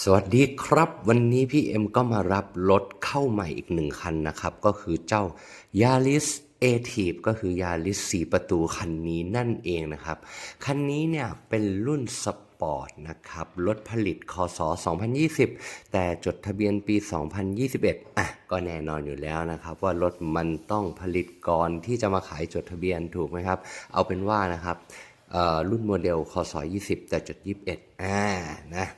สวัสดีครับ วันนี้พี่เอ็มก็มารับรถเข้าใหม่อีกหนึ่งคันนะครับ ก็คือเจ้า Yaris a t i v ก็คือ Yaris 4ประตูคันนี้นั่นเองนะครับ คันนี้เนี่ยเป็นรุ่นสปอร์ตนะครับ รถผลิตคศ 2020 แต่จดทะเบียนปี 2021 อะ ก็แน่นอนอยู่แล้วนะครับ ว่ารถมันต้องผลิตก่อนที่จะมาขายจดทะเบียนถูกไหมครับ เอาเป็นว่านะครับเอ่อรุ่นโมเดลคศ 20 แต่จด 21 อ่า นะ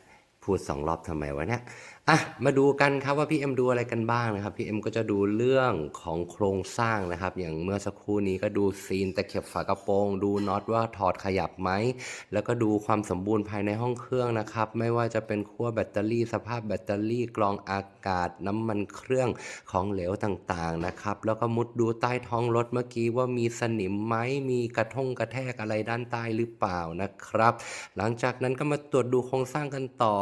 พูดสองรอบทำไมวะเนี่ย อะมาดูกันครับว่าพี่เอ็มดูอะไรกันบ้างนะครับพี่เอ็มก็จะดูเรื่องของโครงสร้างนะครับ อย่างเมื่อสักครู่นี้ก็ดูซีนตะเข็บฝากระโปรงดูน็อตว่าถอดขยับไหมแล้วก็ดูความสมบูรณ์ภายในห้องเครื่องนะครับ ไม่ว่าจะเป็นขั้วแบตเตอรี่สภาพแบตเตอรี่กรองอากาศน้ำมันเครื่องของเหลวต่างๆนะครับ แล้วก็มุดดูใต้ท้องรถเมื่อกี้ว่ามีสนิมไหมมีกระทงกระแทกอะไรด้านใต้หรือเปล่านะครับ หลังจากนั้นก็มาตรวจดูโครงสร้างกันต่อ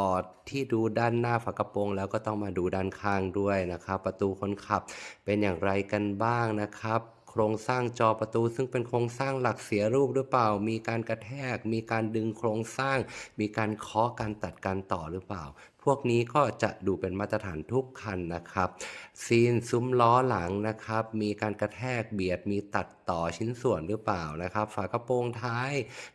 ที่ดูด้านหน้าฝากระโปรงแล้วก็ต้องมาดูด้านข้างด้วยนะครับ ประตูคนขับเป็นอย่างไรกันบ้างนะครับโครงสร้างจอประตูซึ่งเป็นโครงสร้างหลักเสียรูปหรือเปล่า มีการกระแทก มีการดึงโครงสร้าง มีการเคาะการตัดการต่อหรือเปล่า พวกนี้ก็จะดูเป็นมาตรฐานทุกคันนะครับ ซีนซุ้มล้อหลังนะครับ มีการกระแทกเบียดมีตัดต่อชิ้นส่วนหรือเปล่านะครับ ฝากระโปรงท้าย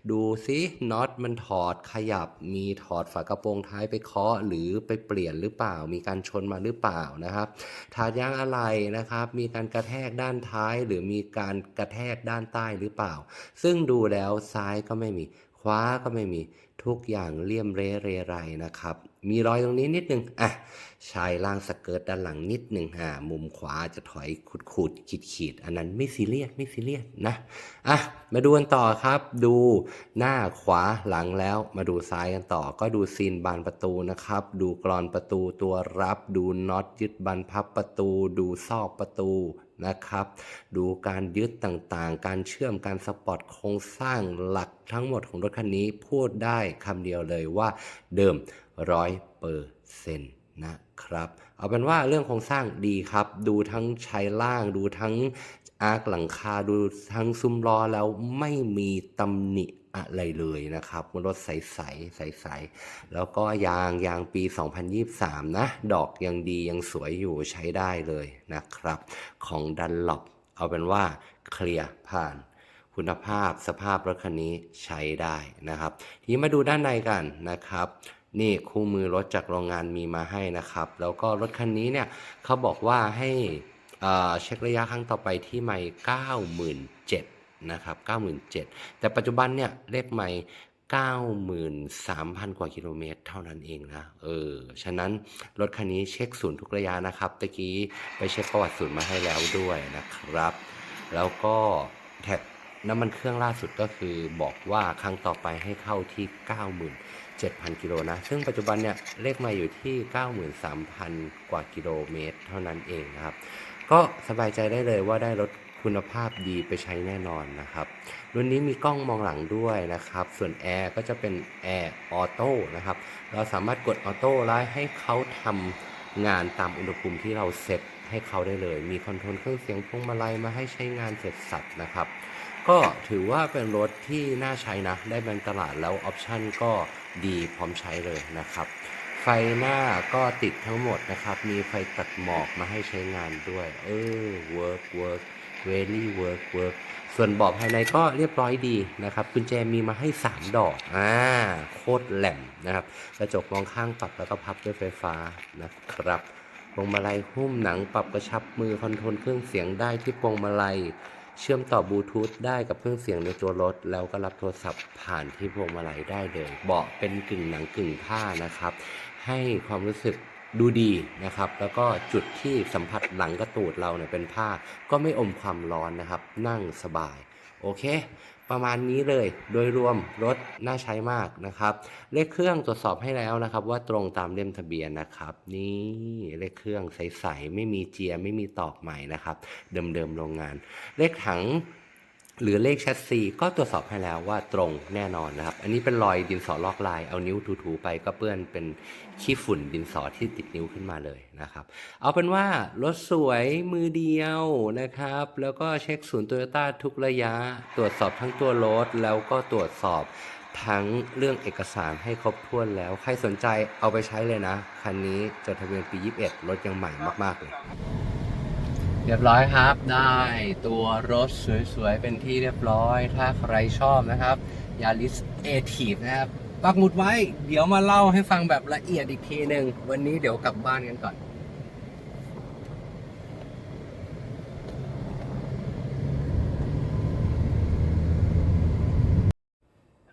ดูซิน็อตมันถอดขยับ มีถอดฝากระโปรงท้ายไปเคาะหรือไปเปลี่ยนหรือเปล่า มีการชนมาหรือเปล่านะครับถาดยางอะไหล่นะครับ มีการกระแทกด้านท้าย หรือมีการกระแทกด้านใต้หรือเปล่า ซึ่งดูแล้วซ้ายก็ไม่มีขวาก็ไม่มี ทุกอย่างเลี่ยมเรเรไรนะครับ มีรอยตรงนี้นิดนึงอะชายล่างสเกิร์ตด้านหลังนิดหนึ่งอ่ามุมขวาจะถอยขุดขุดขีดขีดอันนั้นไม่ซีเรียสไม่ซีเรียสนะอะมาดูกันต่อครับ ดูหน้าขวาหลังแล้วมาดูซ้ายกันต่อ ก็ดูซีนบานประตูนะครับ ดูกรอนประตูตัวรับ ดูน็อตยึดบันพับประตู ดูซอกประตู นะครับ ดูการยึดต่างๆ การเชื่อมการสปอร์ตโครงสร้างหลักทั้งหมดของรถคันนี้พูดได้คำเดียวเลยว่าเดิมร้อยเปอร์เซ็นต์นะครับเอาเป็นว่าเรื่องโครงสร้างดีครับ ดูทั้งชายล่าง ดูทั้งอาร์คหลังคา ดูทั้งซุ้มล้อแล้วไม่มีตำหนิ อะไรเลยนะครับรถใสๆใสๆแล้วก็ยางยางปี 2023 นะ ดอกยังดียังสวยอยู่ใช้ได้เลยนะครับ ของดันหลบเอาเป็นว่าเคลียร์ผ่านคุณภาพสภาพรถคันนี้ใช้ได้นะครับ ทีนี้มาดูด้านในกันนะครับนี่คู่มือรถจากโรงงานมีมาให้นะครับ แล้วก็รถคันนี้เนี่ยเขาบอกว่าให้เช็คระยะครั้งต่อไปที่ไม่97,000น นะครับ97,000 แต่ปัจจุบันเนี่ยเลขไม่ 93,000 กว่ากิโลเมตรเท่านั้นเองนะ เออ ฉะนั้นรถคันนี้เช็คศูนย์ทุกระยะนะครับตะกี้ไปเช็คประวัติศูนย์มาให้แล้วด้วยนะครับ แล้วก็แท็กน้ำมันเครื่องล่าสุดก็คือบอกว่าครั้งต่อไปให้เข้าที่ 97,000 กิโลนะ ซึ่งปัจจุบันเนี่ยเลขมาอยู่ที่ 93,000 กว่ากิโลเมตร เท่านั้นเองนะครับ ก็สบายใจได้เลยว่าได้รถ คุณภาพดีไปใช้แน่นอนนะครับรุ่นนี้มีกล้องมองหลังด้วยนะครับ ส่วนแอร์ก็จะเป็นแอร์ออโต้นะครับเราสามารถกดออโต้แล้วให้เขาทำงานตามอุณหภูมิที่เราเซตให้เขาได้เลย มีคอนโทรลเครื่องเสียงพวงมาลัยมาให้ใช้งานเสร็จสับนะครับ ก็ถือว่าเป็นรถที่น่าใช้นะ ได้แบรนตลาดแล้วออปชั่นก็ดีพร้อมใช้เลยนะครับ ไฟหน้าก็ติดทั้งหมดนะครับ มีไฟตัดหมอกมาให้ใช้งานด้วย เออ work work very work work ส่วนเบาะภายในก็เรียบร้อยดีนะครับกุญแจมีมาให้ 3 ดอกอ่าโคตรแหลมนะครับกระจกมองข้างปรับแล้วก็พับด้วยไฟฟ้านะครับพวงมาลัยหุ้มหนังปรับกระชับมือคอนโทรลเครื่องเสียงได้ที่พวงมาลัยเชื่อมต่อบลูทูธได้กับเครื่องเสียงในตัวรถ แล้วก็รับโทรศัพท์ผ่านที่พวงมาลัยได้เลย เบาะเป็นกึ่งหนังกึ่งผ้านะครับ ให้ความรู้สึก ดูดีนะครับ แล้วก็จุดที่สัมผัสหลังกระตูดเราเนี่ยเป็นผ้าก็ไม่อมความร้อนนะครับ นั่งสบาย โอเค ประมาณนี้เลย โดยรวมรถน่าใช้มากนะครับ เลขเครื่องตรวจสอบให้แล้วนะครับ ว่าตรงตามเล่มทะเบียนนะครับ นี่เลขเครื่องใสๆไม่มีเจียไม่มีตอกใหม่นะครับ เดิมๆโรงงาน เลขถัง หรือเลขแชสซีก็ตรวจสอบให้แล้วว่าตรงแน่นอนนะครับ อันนี้เป็นรอยดินสอลอกลาย เอานิ้วถูๆไปก็เปื้อนเป็นขี้ฝุ่นดินสอที่ติดนิ้วขึ้นมาเลยนะครับ เอาเป็นว่ารถสวยมือเดียวนะครับ แล้วก็เช็คศูนย์โตโยต้าทุกระยะ ตรวจสอบทั้งตัวรถแล้วก็ตรวจสอบทั้งเรื่องเอกสารให้ครบถ้วนแล้ว ใครสนใจเอาไปใช้เลยนะ คันนี้จดทะเบียนปี 21 รถยังใหม่มาก ๆ เลย เรียบร้อยครับ ได้ตัวรถสวยๆ เป็นที่เรียบร้อย ถ้าใครชอบนะครับยาริสเอทีฟนะครับปักหมุดไว้ เดี๋ยวมาเล่าให้ฟังแบบละเอียดอีกทีหนึ่ง วันนี้เดี๋ยวกลับบ้านกันก่อน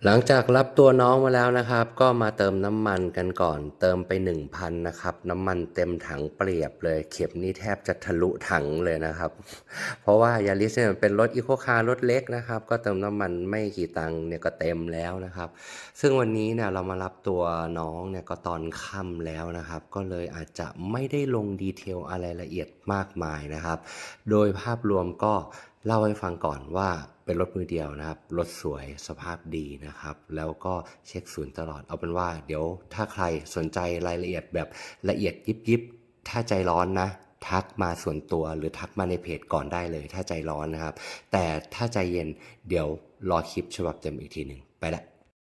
หลังจากรับตัวน้องมาแล้วนะครับ ก็มาเติมน้ำมันกันก่อน เติมไป 1,000นะครับ น้ำมันเต็มถังเปรียบเลย เข็มนี่แทบจะทะลุถังเลยนะครับ เพราะว่ายาริสเนี่ยเป็นรถอีโคคาร์รถเล็กนะครับ ก็เติมน้ำมันไม่กี่ตังค์เนี่ยก็เต็มแล้วนะครับ ซึ่งวันนี้เนี่ยเรามารับตัวน้องเนี่ยก็ตอนค่ำแล้วนะครับ ก็เลยอาจจะไม่ได้ลงดีเทลอะไรละเอียดมากมายนะครับ โดยภาพรวมก็ เล่าให้ฟังก่อนว่าเป็นรถมือเดียวนะครับ รถสวยสภาพดีนะครับ แล้วก็เช็คศูนย์ตลอด เอาเป็นว่า เดี๋ยวถ้าใครสนใจรายละเอียดแบบละเอียดยิบยิบถ้าใจร้อนนะทักมาส่วนตัวหรือทักมาในเพจก่อนได้เลย ถ้าใจร้อนนะครับ แต่ถ้าใจเย็นเดี๋ยวรอคลิปฉบับเต็มอีกทีหนึ่งไปละ